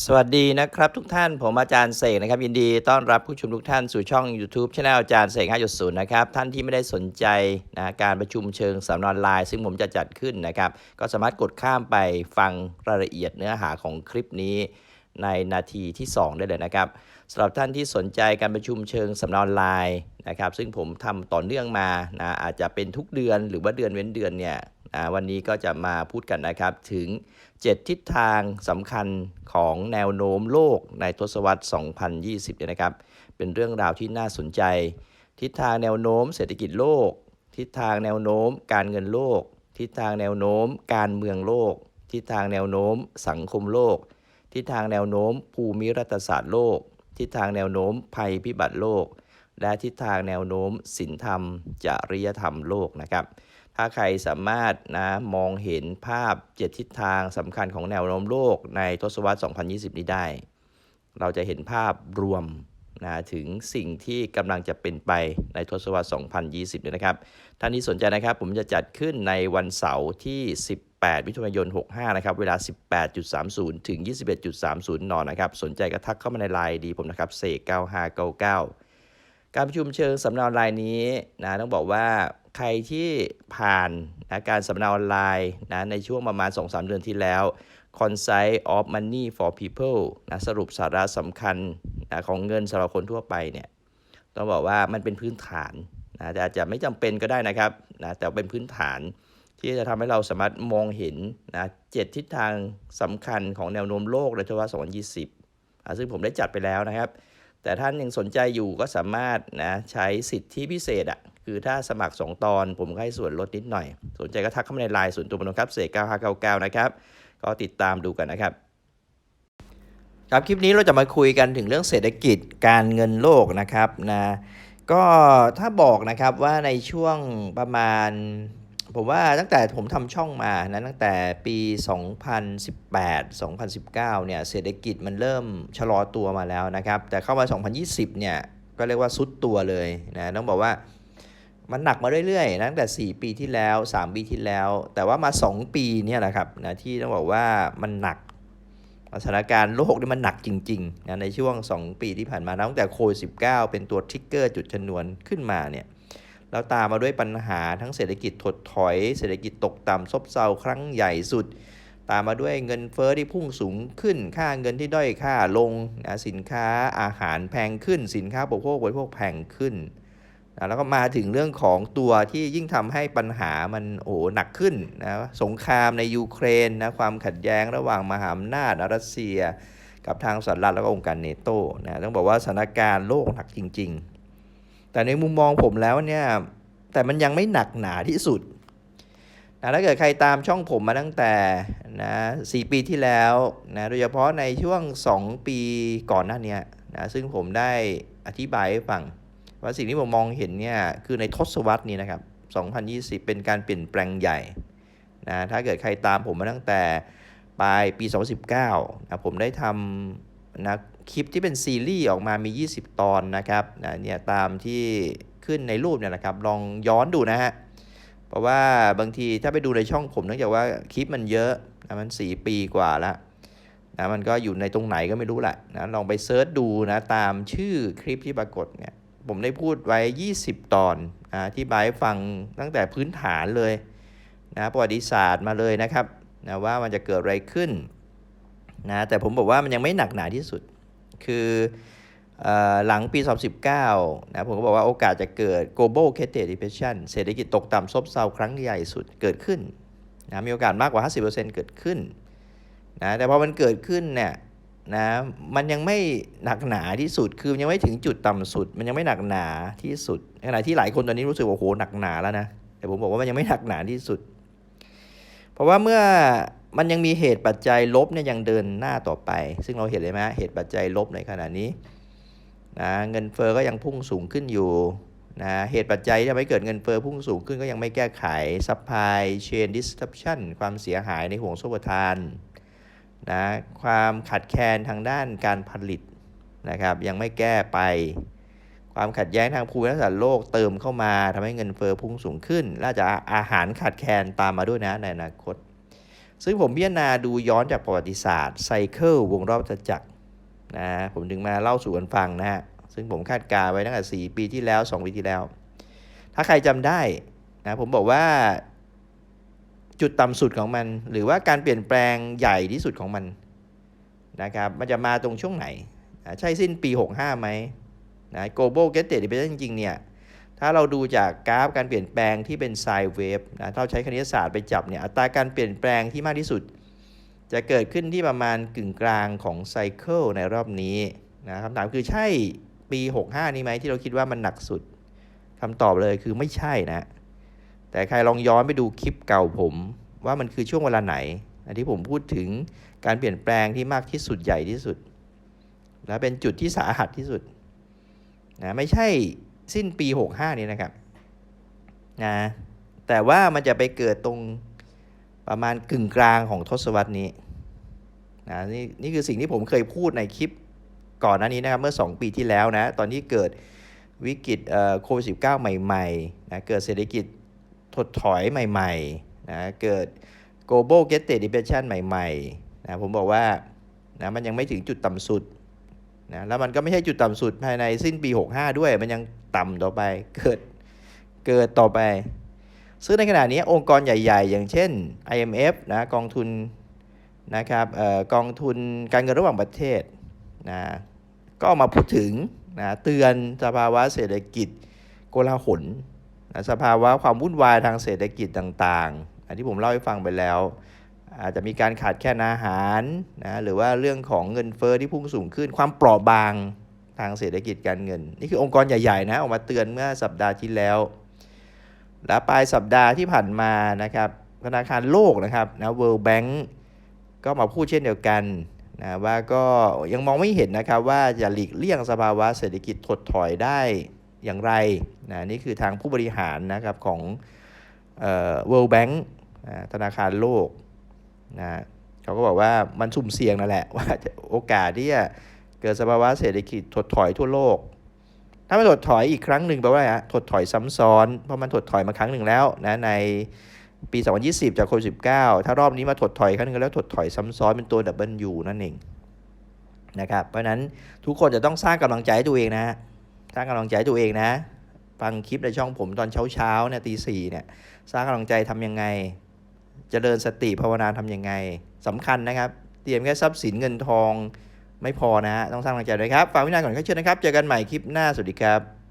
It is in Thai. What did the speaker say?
สวัสดีนะครับทุกท่านผมอาจารย์เสกนะครับ ยินดีต้อนรับผู้ชมทุกท่านสู่ช่อง YouTube c h anel อาจารย์เสก5.0นะครับท่านที่ไม่ได้สนใจนะการประชุมเชิงสัมมนาออนไลน์ ซึ่งผมจะจัดขึ้นนะครับ ก็สามารถกดข้ามไปฟังรายละเอียดเนื้อหาของคลิปนี้ ในนาทีที่ 2 ได้เลยนะครับสำหรับท่านที่สนใจการประชุมเชิงสัมมนาออนไลน์นะครับ ซึ่งผมทำต่อเนื่องมานะอาจจะเป็นทุกเดือนหรือว่าเดือนเว้นเดือนเนี่ยวันนี้ก็จะมาพูดกันนะครับถึง 7 ทิศทางสำคัญของแนวโน้มโลกในทศวรรษ 2020เนี่ยนะครับ เป็นเรื่องราวที่น่าสนใจ ทิศทางแนวโน้มเศรษฐกิจโลก ทิศทางแนวโน้มการเงินโลก ทิศทางแนวโน้มการเมืองโลก ทิศทางแนวโน้มสังคมโลก ทิศทางแนวโน้มภูมิรัฐศาสตร์โลก ทิศทางแนวโน้มภัยพิบัติโลก และทิศทางแนวโน้มศีลธรรม จริยธรรมโลกนะครับ ถ้าใครสามารถนะมองเห็นภาพ 7 ทิศทางสำคัญของแนวโน้มโลกในทศวรรษ 2020 นี้ได้ เราจะเห็นภาพรวมนะถึงสิ่งที่กำลังจะเป็นไปในทศวรรษ 2020นี่ยนะครับ ท่านที่สนใจนะครับ ผมจะจัดขึ้นในวันเสาร์ที่ 10 18มิถุนายน 65 นะครับ เวลา 18.30 ถึง 21.30 น นะครับ สนใจก็ทักเข้ามาในไลน์ดีผมนะครับเสก9599 การประชุมเชิงสัมนาออนไลน์นี้นะต้องบอกว่าใครที่ผ่านนะการสัมนาออนไลน์นะในช่วงประมาณ 2-3 เดือนที่แล้ว Consight of Money for People นะสรุปสาระสำคัญนะของเงินสำหรับคนทั่วไปเนี่ยต้องบอกว่ามันเป็นพื้นฐานนะแต่อาจจะไม่จำเป็นก็ได้นะครับนะแต่เป็นพื้นฐาน ที่จะทำให้เราสามารถมองเห็นนะเจ็ดทิศทางสำคัญของแนวโน้มโลกในทศวรรษ2020อะซึ่งผมได้จัดไปแล้วนะครับ แต่ท่านยังสนใจอยู่ก็สามารถนะใช้สิทธิพิเศษอะ่ะคือถ้าสมัคร 2 ตอนผมก็ให้ส่วนลดนิดหน่อย สนใจก็ทักเข้ามาในไลน์ส่วนตัวผมนะครับเสก9599 นะครับ ก็ติดตามดูกันนะครับครับคลิปนี้เราจะมาคุยกันถึงเรื่องเศรษฐกิจการเงินโลกนะครับนะก็ถ้าบอกนะครับว่าในช่วงประมาณ ผมว่าตั้งแต่ผมทำช่องมานะตั้งแต่ปี 2018 2019 เนี่ยเศรษฐกิจมันเริ่มชะลอตัวมาแล้วนะครับ แต่เข้ามา 2020 เนี่ยก็เรียกว่าซุดตัวเลยนะต้องบอกว่ามันหนักมาเรื่อยๆนะตั้งแต่ 4 ปีที่แล้ว 3 ปีที่แล้ว แต่ว่ามา 2 ปีเนี่ยแหละครับนะที่ต้องบอกว่ามันหนักสถานการณ์โลกนี่มันหนักจริงๆนะในช่วง 2 ปีที่ผ่านมาตั้งแต่โควิด19 เป็นตัวทริกเกอร์จุดชนวนขึ้นมาเนี่ย แล้วตามมาด้วยปัญหาทั้งเศรษฐกิจถดถอย เศรษฐกิจตกต่ำซบเซาครั้งใหญ่สุด ตามมาด้วยเงินเฟอ้อที่พุ่งสูงขึ้น ค่าเงินที่ด้อยค่าลงนะสินค้าอาหารแพงขึ้น สินค้าบริโภคบริโภคแพงขึ้นนะแล้วก็มาถึงเรื่องของตัวที่ยิ่งทำให้ปัญหามันโอ้หนักขึ้นนะสงครามในยูเครนนะความขัดแย้งระหว่างมหาอำนาจรัสเซีย กับทางสหรัฐแล้วก็องค์การเนโตนะต้องบอกว่าสถานการณ์โลกหนักจริง ๆ แต่ในมุมมองผมแล้วเนี่ยแต่มันยังไม่หนักหนาที่สุดนะถ้าเกิดใครตามช่องผมมาตั้งแต่นะสปีที่แล้วนะโดยเฉพาะในช่วง 2 ปีก่อนหน้านี้นะซึ่งผมได้อธิบายให้ฟัง ว่าสิ่งที่ผมมองเห็นเนี่ยคือในทศวรรษนี้นะครับ 2020 เป็นการเปลี่ยนแปลงใหญ่นะถ้าเกิดใครตามผมมาตั้งแต่ปลายปี 2019นะผมได้ทำนะ คลิปที่เป็นซีรีส์ออกมามี 20 ตอนนะครับนะเนี่ยตามที่ขึ้นในรูปเนี่ยนะครับ ลองย้อนดูนะฮะ เพราะว่าบางทีถ้าไปดูในช่องผมเนื่องจากว่าคลิปมันเยอะนะมัน 4 ปีกว่าแล้วนะมันก็อยู่ในตรงไหนก็ไม่รู้แหละนะลองไปเซิร์ชดูนะตามชื่อคลิปที่ปรากฏเนี่ยผมได้พูดไว้ 20 ตอนนะที่บายฟังตั้งแต่พื้นฐานเลยนะประวัติศาสตร์มาเลยนะครับนะว่ามันจะเกิดอะไรขึ้นนะแต่ผมบอกว่ามันยังไม่หนักหนาที่สุด คือหลังปี 2019 นะผมก็บอกว่าโอกาสจะเกิด global credit depression เศรษฐกิจตกต่ำซบเซาครั้งใหญ่สุดเกิดขึ้นนะมีโอกาสมากกว่า 50%เกิดขึ้นนะแต่พอมันเกิดขึ้นเนี่ยนะมันยังไม่หนักหนาที่สุดคือยังไม่ถึงจุดต่ำสุด มันยังไม่หนักหนาที่สุดขณะที่หลายคนตอนนี้รู้สึกว่าโหหนักหนาแล้วนะแต่ผมบอกว่ามันยังไม่หนักหนาที่สุด เพราะว่าเมื่อ มันยังมีเหตุปัจจัยลบเนี่ยยังเดินหน้าต่อไป ซึ่งเราเห็นเลยไหมเหตุปัจจัยลบในขณะนี้นะเงินเฟอ้อก็ยังพุ่งสูงขึ้นอยู่นะเหตุปัจจัยที่ทำให้เกิดเงินเฟอ้อพุ่งสูงขึ้นก็ยังไม่แก้ไข supply chain disruption ความเสียหายในห่วงโซ่ประทานนะความขัดแคลนทางด้านการผลิตนะครับยังไม่แก้ไป ความขัดแย้งทางภูมิรัฐศาสตร์โลกเติมเข้ามาทำให้เงินเฟอ้อพุ่งสูงขึ้นและจะอาหารขาดแคลนตามมาด้วยนะในอนาคต ซึ่งผมพิจารณาดูย้อนจากประวัติศาสตร์ไซเคิลวงรอบวัจักรนะผมถึงมาเล่าสู่กันฟังนะฮะซึ่งผมคาดการไว้ตั้งแต่ 4 ปีที่แล้ว 2 ปีที่แล้ว ถ้าใครจำได้นะผมบอกว่าจุดต่ำสุดของมัน หรือว่าการเปลี่ยนแปลงใหญ่ที่สุดของมันนะครับมันจะมาตรงช่วงไหนนะใช่สิ้นปี 65ไหมนะ global get t e d จริงๆเนี่ย ถ้าเราดูจากกราฟการเปลี่ยนแปลงที่เป็นไซด์เวฟนะถ้าเราใช้คณิตศาสตร์ไปจับเนี่ยอัตราการเปลี่ยนแปลงที่มากที่สุด จะเกิดขึ้นที่ประมาณกึ่งกลางของไซเคิลในรอบนี้นะคำถามคือใช่ปี 65 นี้ไหมที่เราคิดว่ามันหนักสุดคำตอบเลยคือไม่ใช่นะ แต่ใครลองย้อนไปดูคลิปเก่าผม ว่ามันคือช่วงเวลาไหนนะที่ผมพูดถึงการเปลี่ยนแปลงที่มากที่สุดใหญ่ที่สุด และเป็นจุดที่สาหัสที่สุดนะไม่ใช่ สิ้นปี 65 นี้นะครับนะแต่ว่ามันจะไปเกิดตรงประมาณกึ่งกลางของทศวรรษนี้นะนี่นี่คือสิ่งที่ผมเคยพูดในคลิปก่อนหน้านี้นะครับเมื่อ 2 ปีที่แล้วนะตอนที่เกิดวิกฤตโควิด -19 ใหม่ๆนะเกิดเศรษฐกิจถดถอยใหม่ๆนะเกิด global get depression ใหม่ๆนะผมบอกว่านะมันยังไม่ถึงจุดต่ำสุดนะแล้วมันก็ไม่ใช่จุดต่ำสุดภายในสิ้นปี 65 ด้วย มันยัง ต่ำต่อไป เกิดเกิดต่อไป ซึ่งในขณะนี้องค์กรใหญ่ ๆ อย่างเช่น IMF นะกองทุนนะครับเอ่อกองทุนการเงินระหว่างประเทศนะก็ออกมาพูดถึงนะเตือนสภาวะเศรษฐกิจโกลาหลนะสภาวะความวุ่นวายทางเศรษฐกิจต่างๆ อันที่ผมเล่าให้ฟังไปแล้ว อาจจะมีการขาดแคลนอาหารนะหรือว่าเรื่องของเงินเฟอ้อที่พุ่งสูงขึ้นความเปราะบางางเศรษฐกิจการเงิน นี่คือองค์กรใหญ่ ๆ นะ ออกมาเตือนเมื่อสัปดาห์ที่แล้ว และปลายสัปดาห์ที่ผ่านมานะครับธนาคารโลกนะครับนะ World Bank ก็มาพูดเช่นเดียวกันนะว่าก็ยังมองไม่เห็นนะครับว่าจะหลีกเลี่ยงสภาวะเศรษฐกิจถดถอยได้อย่างไรนะนี่คือทางผู้บริหารนะครับของเอ่อ World Bank นะธนาคารโลกนะเขาก็บอกว่ามันสุ่มเสี่ยงนั่นแหละว่าโอกาสที่จะ เกิดสภาวะเศรษฐกิจถดถอยทั่วโลก ถ้ามันถดถอยอีกครั้งหนึ่งแปลว่าอะไรฮะถดถอยซ้ำซ้อน เพราะมันถดถอยมาครั้งหนึ่งแล้วนะในปี 2020 จากโควิด19ถ้ารอบนี้มาถดถอยครั้งหนึงแล้วถดถอยซ้ำซ้อนเป็นตัว W นั่นเองนะครับเพราะฉะนั้นทุกคนจะต้องสร้างกำลังใจให้ตัวเองนะสร้างกำลังใจให้ตัวเองนะ ฟังคลิปในช่องผมตอนเช้าเช้าเนี่ยตีสี่เนี่ยสร้างกำลังใจทำยังไงเจริญสติภาวนาทำยังไงสำคัญนะครับ เตรียมแค่ทรัพย์สินเงินทอง ไม่พอนะฮะต้องสร้างกำลังใจด้วยครับฝากวินาก่อนครับเชิญนะครับ เจอกันใหม่คลิปหน้าสวัสดีครับ